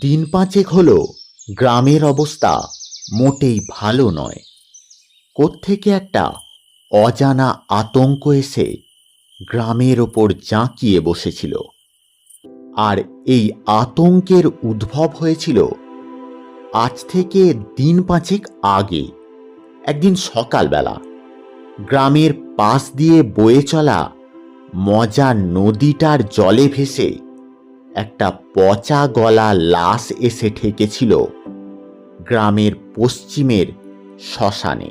দিন পাঁচেক হল গ্রামের অবস্থা মোটেই ভালো নয়। কোত্থেকে একটা অজানা আতঙ্ক এসে গ্রামের ওপর জাঁকিয়ে বসেছিল। আর এই আতঙ্কের উদ্ভব হয়েছিল আজ থেকে দিন পাঁচেক আগে, একদিন সকালবেলা। গ্রামের পাশ দিয়ে বয়ে চলা মজা নদীটার জলে ভেসে একটা পচা গলা লাশ এসে ঠেকেছিল গ্রামের পশ্চিমের শ্মশানে।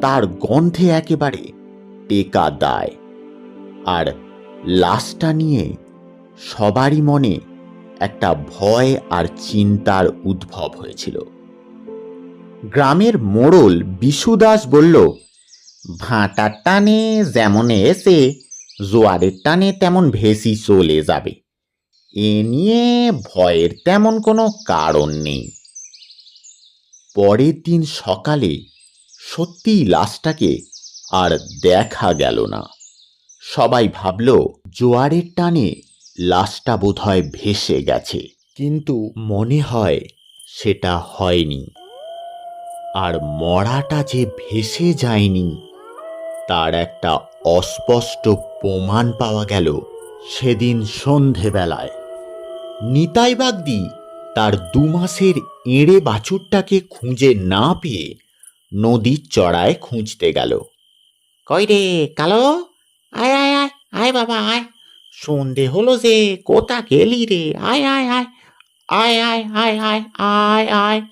তার গন্ধে একেবারে টেকা দায়। আর লাশটা নিয়ে সবারই মনে একটা ভয় আর চিন্তার উদ্ভব হয়েছিল। গ্রামের মোড়ল বিশুদাস বলল, ভাঁটার টানে যেমন এসে, জোয়ারের টানে তেমন ভেসি চলে যাবে। এ নিয়ে ভয়ের তেমন কোনো কারণ নেই। পরের দিন সকালে সত্যিই লাশটাকে আর দেখা গেল না। সবাই ভাবল, জোয়ারের টানে লাশটা বোধহয় ভেসে গেছে। কিন্তু মনে হয় সেটা হয়নি। আর মরাটা যে ভেসে যায়নি, তার একটা অস্পষ্ট প্রমাণ পাওয়া গেল সেদিন সন্ধেবেলায়। নিতাই বাগদি তার দু মাসের এঁড়ে বাছুরটাকে খুঁজে না পেয়ে নদীর চড়ায় খুঁজতে গেল। কই রে, কালো? আয় আয় আয় আয় বাবা, আয়। সন্ধে হলো যে, কোথা গেলি রে? আয় আয় আয় আয় আয় আয় আয় আয় আয়।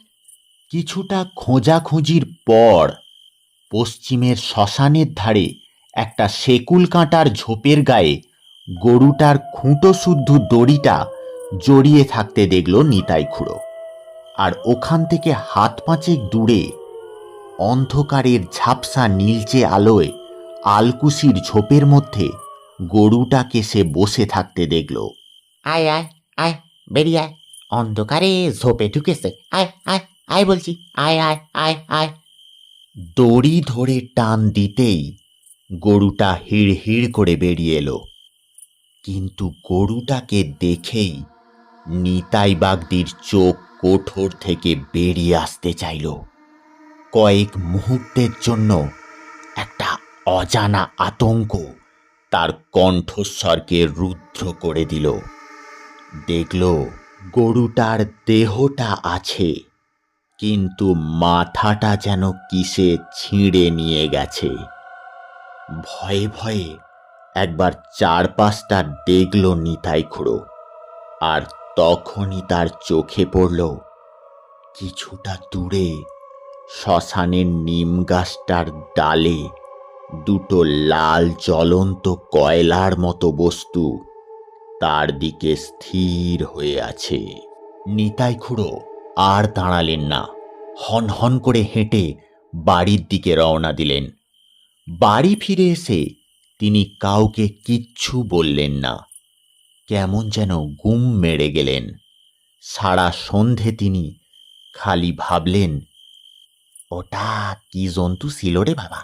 কিছুটা খোঁজাখুঁজির পর পশ্চিমের শ্মশানের ধারে একটা সেকুল কাঁটার ঝোপের গায়ে গরুটার খুঁটো শুদ্ধ দড়িটা জড়িয়ে থাকতে দেখল নিতাই খুঁড়ো। আর ওখান থেকে হাত পাঁচেক দূরে অন্ধকারের ঝাপসা নীলচে আলোয় আলকুশির ঝোপের মধ্যে গরুটাকে সে বসে থাকতে দেখল। আয় আয় আয় বেরিয়ে আয়। অন্ধকারে ঝোপে ঢুকেছে। আয় আয় আয় বলছি। আয় আয় আয় আয়। দড়ি ধরে টান দিতেই গরুটা হিড় হিড় করে বেরিয়ে এলো। কিন্তু গরুটাকে দেখেই নিতাই বাগদির চোখ কোঠর থেকে বেরিয়ে আসতে চাইল। কয়েক মুহূর্তের জন্য একটা অজানা আতঙ্ক তার কণ্ঠস্বরকে রুদ্র করে দিল। দেখল গরুটার দেহটা আছে, কিন্তু মাথাটা যেন কিসে ছিঁড়ে নিয়ে গেছে। ভয়ে ভয়ে একবার চারপাশটা দেখল নিতাই খুঁড়ো, আর তখনই তার চোখে পড়ল কিছুটা দূরে শ্মশানের নিম গাছটার ডালে দুটো লাল জ্বলন্ত কয়লার মতো বস্তু তার দিকে স্থির হয়ে আছে। নিতাই খুঁড়ো, আর দাঁড়ালেন না। হন হন করে হেঁটে বাড়ির দিকে রওনা দিলেন। বাড়ি ফিরে এসে তিনি কাউকে কিচ্ছু বললেন না। কেমন যেন গুম মেরে গেলেন। সারা সন্ধে তিনি খালি ভাবলেন, ওটা কি জন্তু ছিল রে বাবা?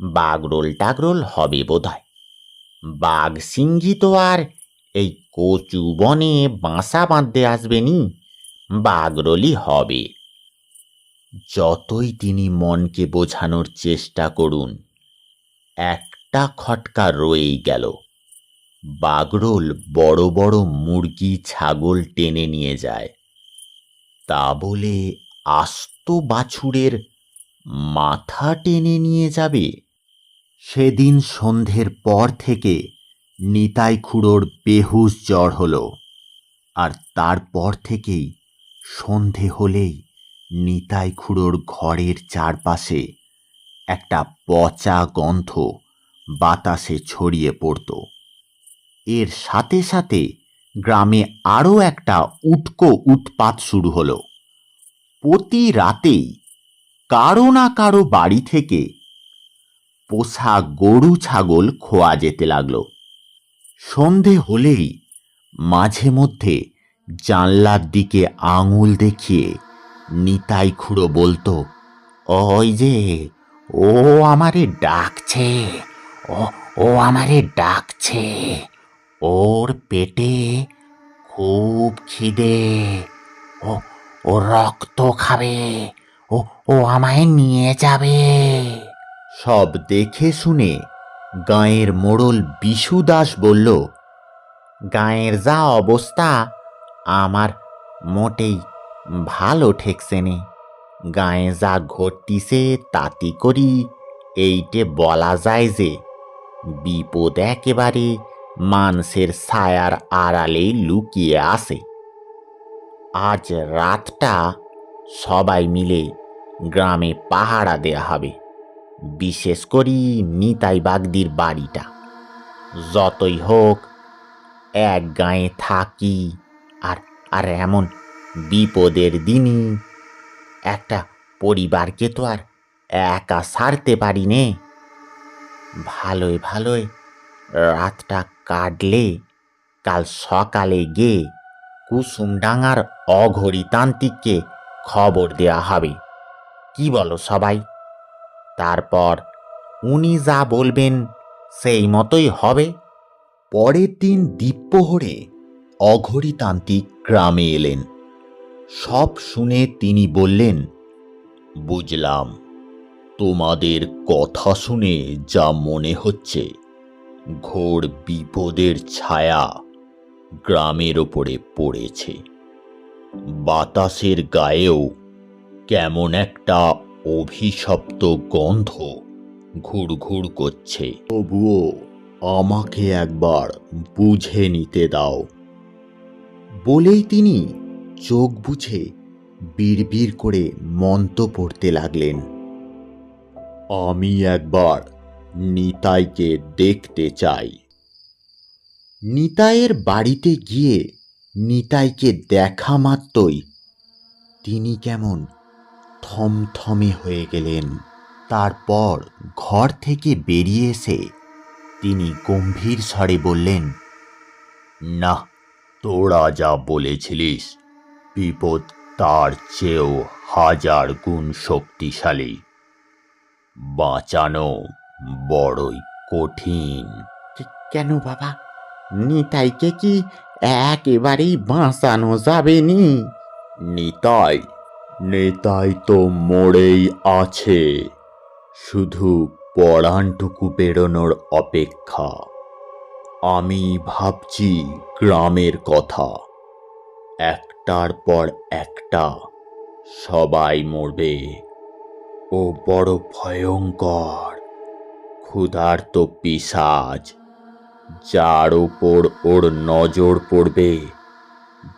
বাগরোল টাগরোল হবে বোধহয়। বাঘ সিংহি তো আর এই কচু বনে বাসা বাঁধতে আসবেনি বাগরোলই হবে। যতই তিনি মনকে বোঝানোর চেষ্টা করুন, একটা খটকা রয়েই গেল। বাগরোল বড় বড় মুরগি ছাগল টেনে নিয়ে যায়। তা বলে আস্ত বাছুরের মাথা টেনে নিয়ে যাবে। সেদিন সন্ধ্যের পর থেকে নিতাই খুড়োর বেহুশ জ্বর হলো আর তারপর থেকেই সন্ধে হলেই নিতাই খুড়োর ঘরের চারপাশে একটা পচা গন্ধ বাতাসে ছড়িয়ে পড়ত। এর সাথে সাথে গ্রামে আরও একটা উটকো উৎপাত শুরু হলো। প্রতি রাতেই কারও না কারও বাড়ি থেকে পোষা গরু ছাগল খোয়া যেতে লাগল। সন্ধে হলেই মাঝে মধ্যে জানলার দিকে আঙুল দেখিয়ে নিতাই খুড়ো বলতো, ওই যে, ও আমারে ডাকছে, ও ও আমারে ডাকছে। ওর পেটে খুব খিদে। ও ও রক্ত খাবে। ও ও আমায় নিয়ে যাবে। সব দেখে শুনে গাঁয়ের মোড়ল বিশু দাস বলল, গায়ের যা অবস্থা, আমার মোটেই ভালো ঠেকছে নে। গায়ে যা ঘটতিছে তাতি করি এইটে বলা যায় যে বিপদ একেবারে মানুষের ছায়ার আড়ালেই লুকিয়ে আসে আজ রাতটা সবাই মিলে গ্রামে পাহারা দেয়া হবে, বিশেষ করি নিতাই বাগদির বাড়িটা। যতই হোক, এক গায়ে থাকি আর আর এমন বিপদের দিনই একটা পরিবারকে তো আর একা সারতে পারি নে। ভালোই ভালোই রাতটা কাটলে কাল সকালে গিয়ে কুসুমডাঙ্গার অঘরিতান্ত্রিককে খবর দেয়া হবে। কি বলো সবাই? তারপর উনি যা বলবেন সেই মতোই হবে। পরের দিন দ্বীপ্রহরে অঘরিতান্ত্রিক গ্রামে এলেন। সব শুনে তিনি বললেন, বুঝলাম। তোমাদের কথা শুনে যা মনে হচ্ছে ঘোর বিপদের ছায়া গ্রামের ওপরে পড়েছে। বাতাসের গায়েও কেমন একটা অভিশপ্ত গন্ধ ঘুরঘুর করছে। তবুও আমাকে একবার বুঝে নিতে দাও। বলেই তিনি চোখ বুঝে বিড়বিড় করে মন্ত্র পড়তে লাগলেন। আমি একবার নিতাইকে দেখতে চাই। নিতাইয়ের বাড়িতে গিয়ে নিতাইকে দেখা মাত্রই তিনি কেমন থমথমে হয়ে গেলেন। তারপর ঘর থেকে বেরিয়ে এসে তিনি গম্ভীর স্বরে বললেন, না, তোরা যা বলেছিলিস, বিপদ তার চেয়েও হাজার গুণ শক্তিশালী। বাঁচানো বড়ই কঠিন। কেন বাবা? নিতাইকে কি একেবারেই বাঁচানো যাবে নি? নিতাই নেতাই তো মরেই আছে। শুধু পড়ানটুকু বেরোনোর অপেক্ষা। আমি ভাবছি গ্রামের কথা। একটার পর একটা সবাই মরবে। ও বড় ভয়ঙ্কর। ক্ষুধার্ত পিসাজ, যার ওপর ওর নজর পড়বে,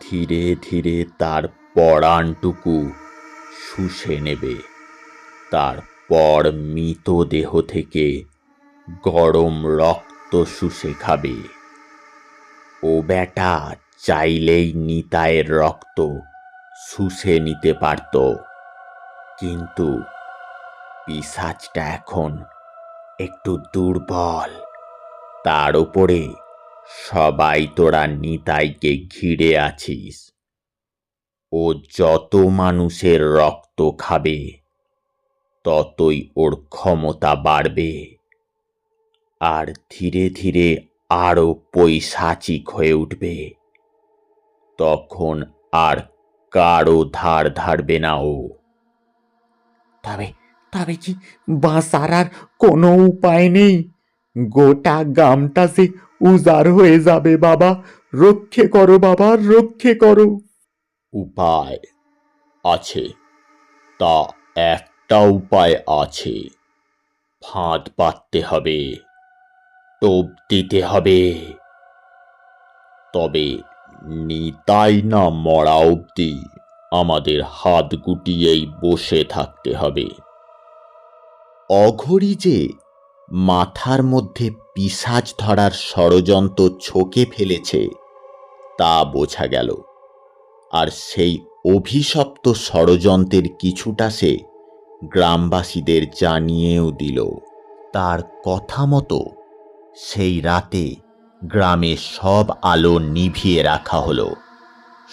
ধীরে ধীরে তার পরাণটুকু শুষে নেবে। তারপর মৃতদেহ থেকে গরম রক্ত শুষে খাবে। ও বেটা চাইলেই নিতায়ের রক্ত শুষে নিতে পারত, কিন্তু পিসাজটা এখন একটু দুর্বল। তার উপরে সবাই তোরা নিতাইকে ঘিরে আছিস। ও যত মানুষের রক্ত খাবে, ততই ওর ক্ষমতা বাড়বে। আর ধীরে ধীরে আরও পৈশাচিক হয়ে উঠবে। তখন আর কারও ধার ধারবে না ও। তবে তবে কি বাঁচার আর কোনো উপায় নেই? গোটা গামটা যে উজাড় হয়ে যাবে বাবা, রক্ষে করো বাবা, রক্ষে করো। উপায় আছে, তা একটা উপায় আছে। ফাঁদ পাততে হবে, টোপ দিতে হবে। তবে নিতাই না মরা অবধি আমাদের হাত গুটিয়েই বসে থাকতে হবে। অঘরি যে মাথার মধ্যে পিসাজ ধরার ষড়যন্ত্র ছকে ফেলেছে, তা বোঝা গেল। আর সেই অভিশপ্ত ষড়যন্ত্রের কিছুটা সে গ্রামবাসীদের জানিয়েও দিল। তার কথা মতো সেই রাতে গ্রামের সব আলো নিভিয়ে রাখা হলো।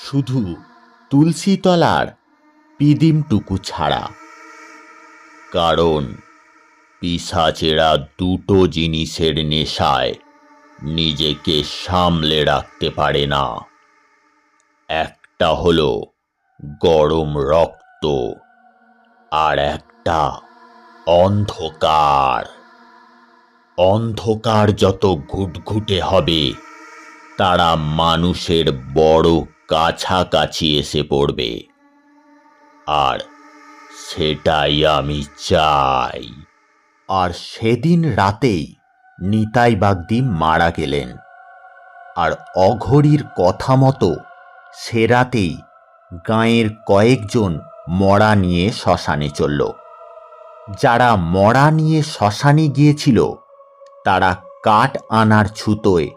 শুধু তুলসীতলার পিদিমটুকু ছাড়া। কারণ পিসাচেরা দুটো জিনিসের নেশায় নিজেকে সামলে রাখতে পারে না। একটা হলো গরম রক্ত আর একটা অন্ধকার। অন্ধকার যত ঘুটঘুটে হবে, তারা মানুষের বড় কাছাকাছি এসে পড়বে। আর সেটাই আমি চাই। আর সেদিন রাতেই নিতাই বাগদি মারা গেলেন। আর অঘরীর কথা মতো সে রাতেই গাঁয়ের কয়েকজন মরা নিয়ে শ্মশানে চলল। যারা মরা নিয়ে শ্মশানে গিয়েছিল, তারা কাঠ আনার ছুতোয়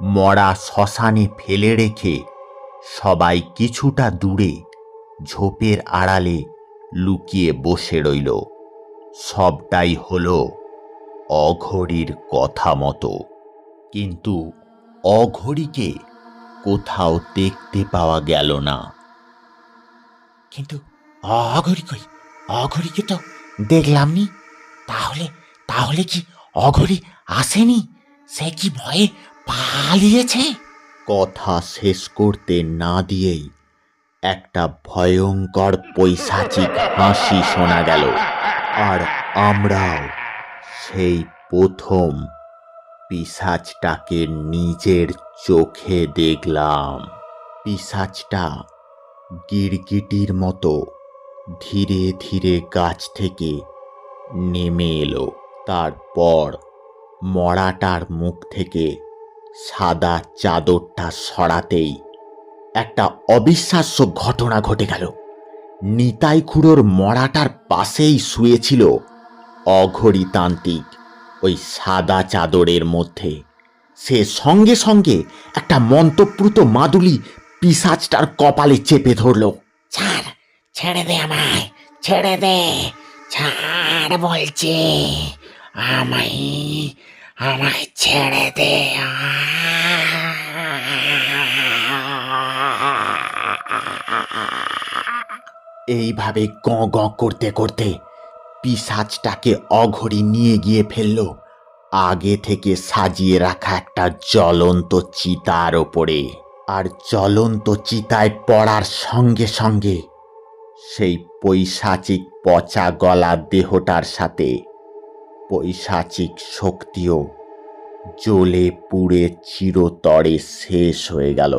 মরা শ্মশানে ফেলে রেখে সবাই কিছুটা দূরে ঝোপের আড়ালে লুকিয়ে বসে রইল। সবটাই হলো অঘড়ির কথা মতো। কিন্তু অঘড়িকে কোথাও দেখতে পাওয়া গেল না। কিন্তু অঘরি কই? অঘরিকে তো দেখলাম নি। তাহলে তাহলে কি অঘরি আসেনি? সে কি ভয়ে পালিয়েছে? কথা শেষ করতে না দিয়েই একটা ভয়ঙ্কর পৈশাচিক হাসি শোনা গেল। আর আমরাও সেই প্রথম পিসাজটাকে নিজের চোখে দেখলাম। পিসাজটা গিরগিটির মতো ধীরে ধীরে গাছ থেকে নেমে এলো। তারপর মরাটার মুখ থেকে সাদা চাদরটা সরাতেই একটা অবিশ্বাস্য ঘটনা ঘটে গেল। নিতাই খুড়োর মড়াটার পাশেই শুয়েছিল অঘরিতান্ত্রিক ওই সাদা চাদরের মধ্যে। সে সঙ্গে সঙ্গে একটা মন্তপ্রুত মাদুলি পিসাজটার কপালে চেপে ধরল। ছাড়, ছেড়ে দে আমায়, ছেড়ে দে, ছাড় বলছে, আমায় আমায় ছেড়ে দে এইভাবে গ গ করতে করতে পিসাজটাকে অঘরি নিয়ে গিয়ে ফেলল। আগে থেকে সাজিয়ে রাখা একটা জ্বলন্ত চিতার ওপরে। আর জ্বলন্ত চিতায় পড়ার সঙ্গে সঙ্গে সেই পৈশাচিক পচা গলা দেহটার সাথে পৈশাচিক শক্তিও জ্বলে পুড়ে চিরতরে শেষ হয়ে গেল।